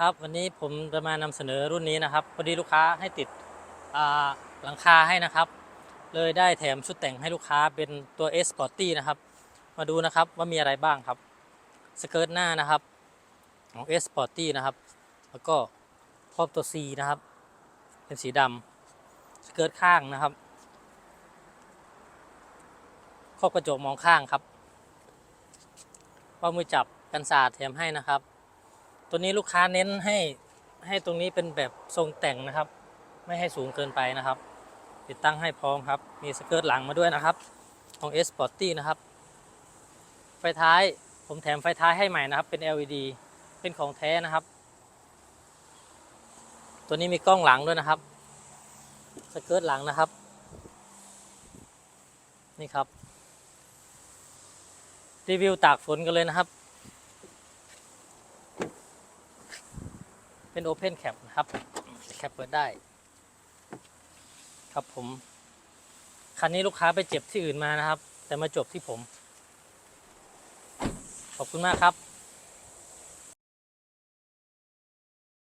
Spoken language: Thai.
ครับวันนี้ผมจะมานำเสนอรุ่นนี้นะครับพอดีลูกค้าให้ติดหลังคาให้นะครับ เลยได้แถมชุดแต่งให้ลูกค้าเป็นตัว S Sporty นะครับ มาดูนะครับว่ามีอะไรบ้างครับสเกิร์ตหน้านะครับของ S Sporty นะครับ แล้วก็ครอบตัว C นะครับ เป็นสีดำสเกิร์ตข้างนะครับครอบกระจกมองข้างครับว่ามือจับกันสาดแถมให้นะครับ ตัวนี้ลูกค้าเน้นให้ให้ตรงนี้เป็นแบบทรงแต่งนะครับ ไม่ให้สูงเกินไปนะครับ ติดตั้งให้พร้อมครับ มีสเกิร์ตหลังมาด้วยนะครับ ของ S Sporty นะครับ ไฟท้ายผมแถมไฟท้ายให้ใหม่นะครับ เป็น LED เป็นของแท้นะครับ ตัวนี้มีกล้องหลังด้วยนะครับ สเกิร์ตหลังนะครับ นี่ครับ รีวิวตากฝนกันเลยนะครับ เป็นโอเพนแคปนะครับแคปเปิดได้ ครับผม คันนี้ลูกค้าไปเจ็บที่อื่นมานะครับ แต่มาจบที่ผม ขอบคุณมากครับ